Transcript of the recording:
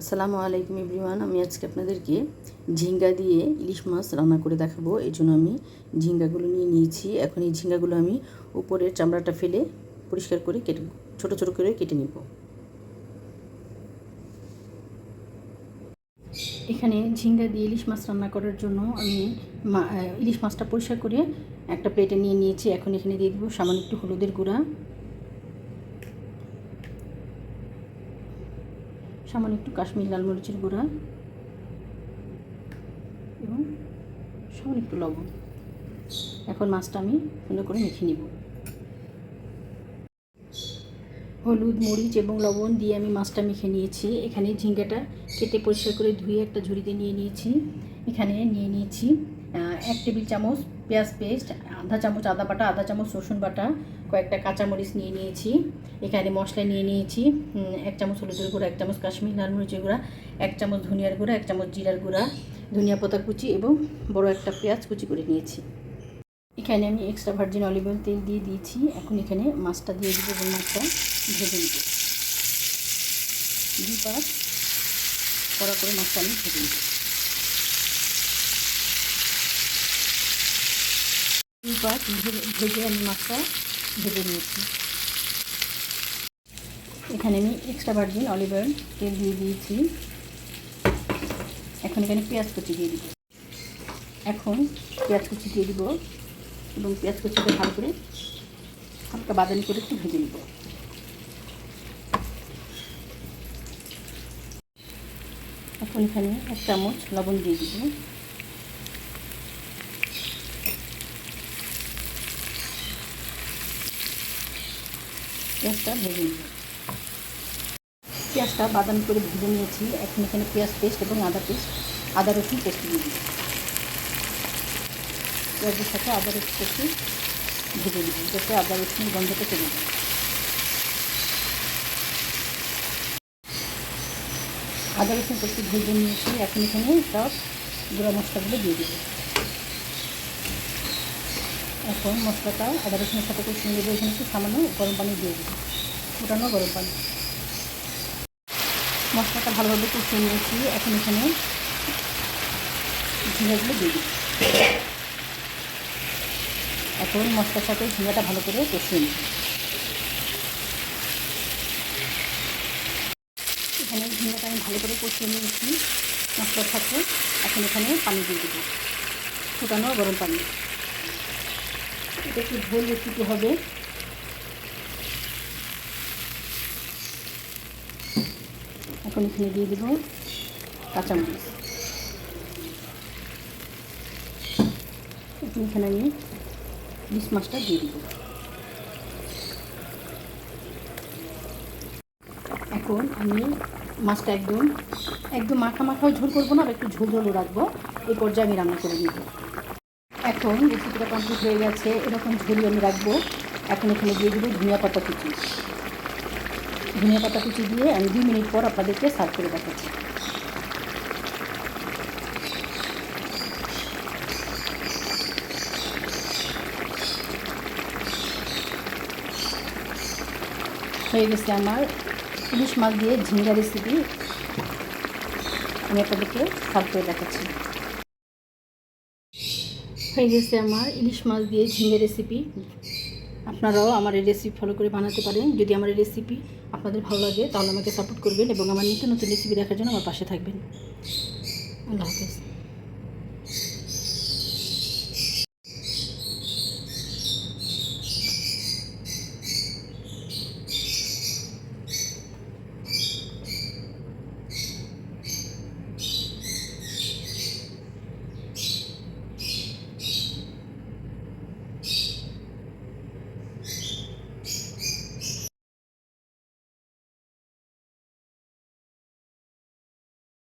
আসসালামু আলাইকুম এভরিওয়ান, আমি আজকে আপনাদেরকে ঝিঙ্গা দিয়ে ইলিশ মাছ রান্না করে দেখাবো। এই জন্য আমি ঝিঙ্গাগুলো নিয়ে নিয়েছি। এখন এই ঝিঙ্গাগুলো আমি উপরের চামড়াটা ফেলে পরিষ্কার করে কেটে, ছোটো ছোটো করে কেটে নিব। এখানে ঝিঙ্গা দিয়ে ইলিশ মাছ রান্না করার জন্য আমি ইলিশ মাছটা পরিষ্কার করে একটা প্লেটে নিয়ে নিয়েছি। এখন এখানে দিয়ে দেবো সামান্য একটু হলুদের গুঁড়া। সামান্য একটু কাশ্মীর লাল মরিচের গুঁড়া এবং সামান্য একটু লবণ। এখন মাছটা আমি সুন্দর করে মেখে নিব। হলুদ, মরিচ এবং লবণ দিয়ে আমি মাছটা মেখে নিয়েছি। এখানে ঝিঙ্গাটা কেটে পরিষ্কার করে ধুয়ে একটা ঝুড়িতে নিয়ে নিয়েছি। এখানে নিয়ে নিয়েছি এক টেবিল চামচ পেঁয়াজ পেস্ট আধা চামচ আদা বাটা আধা চামচ রসুন বাটা কয়েকটা কাঁচামরিচ নিয়ে নিয়েছি। এখানে মশলা নিয়ে নিয়েছি এক চামচ হলুদের গুঁড়া এক চামচ কাশ্মীর লাল মরিচের গুঁড়া এক চামচ ধনিয়ার গুঁড়া এক চামচ জিরার গুঁড়া ধনিয়া পাতা কুচি এবং বড় একটা পেঁয়াজ কুচি করে নিয়েছি। এখানে আমি এক্সট্রা ভার্জিন অলিভ অয়েল তেল দিয়ে দিয়েছি। এখন এখানে মাছটা দিয়ে দিব এবং মাছটা ভেজে নিব দুই পাঁচ কড়া করে মাছটা আমি ভেজে নিব। পাঁচ ভেজে আমি মাছটা ভেজে নিয়েছি এখানে আমি এক্সট্রা ভার্জিন অলিভ অয়েল তেল দিয়ে দিয়েছি। এখন এখানে পেঁয়াজ কুচি দিয়ে দিব। এখন পেঁয়াজ কুচি দিয়ে দিব এবং পেঁয়াজ কুচিটা ভালো করে হালকা বাদামি করে একটু ভেজে নিব। এখন এখানে এক চামচ লবণ দিয়ে দিব। পেঁয়াজটা ভেজে নিব পেঁয়াজটা বাদাম করে ভেজে নিয়েছি। এখন এখানে পেঁয়াজ পেস্ট এবং আদা পেস্ট, আদা রসুন পেস্ট দিয়ে দিব পেঁয়াজের সাথে আদা রসুন পেস্ট ভেজে দিব যাতে আদা রসুন গন্ধটা চলে যায়। আদা রসুন পেস্ট ভেজে নিয়েছি। এখন এখানে সব গুঁড়া মশলাগুলো দিয়ে দিব এখন মশলাটা আদা রসুনের সাথে খুব সুন্দর এখানে একটু সামান্য গরম পানি দিয়ে দেবো ফুটানো গরম পানি। মশলাটা ভালোভাবে কষিয়ে নিয়েছি, এখন এখানে ঝিঙ্গাগুলো দিয়ে দিই এখন মশলার সাথে ঝিঙ্গাটা ভালো করে কষিয়ে নিই এখানে ঝিঙ্গাটা আমি ভালো করে কষিয়ে নিয়েছি মশলার সাথে, এখন এখানে পানি দিয়ে দেবো ফুটানো গরম পানি। এটা একটু ঝোল রেসিপি হবে। এখন এখানে দিয়ে দেবো কাঁচামরিচ। এখন এখানে আমি ইলিশ মাছটা দিয়ে দিব। এখন আমি মাছটা একদম একদম মাখা মাখাও ঝোল করব না আর একটু ঝোল ঝোলও রাখব। এই পর্যায়ে আমি রান্না করে নিব। এখন রেসিপিটা কমপ্লিট হয়ে গেছে। এরকম ঝোলই আমি রাখব। এখন এখানে দিয়ে দেবো ধনিয়া পাতা কুচি। ধনিয়া পাতা কুচি দিয়ে আমি দুই মিনিট পর আপনাদেরকে সার্ভ করে দেখাচ্ছি। হয়ে গেছে আমার ইলিশ মাছ দিয়ে ঝিঙ্গা রেসিপি আমি আপনাদেরকে সার্ভ করে দেখাচ্ছি। হয়ে গেছে আমার ইলিশ মাছ দিয়ে ঝিঙে রেসিপি আপনারাও আমার এই রেসিপি ফলো করে বানাতে পারেন। যদি আমার এই রেসিপি আপনাদের ভালো লাগে, তাহলে আমাকে সাপোর্ট করবেন এবং আমার নিত্য নতুন রেসিপি দেখার জন্য আমার পাশে থাকবেন। আল্লাহ হাফেজ।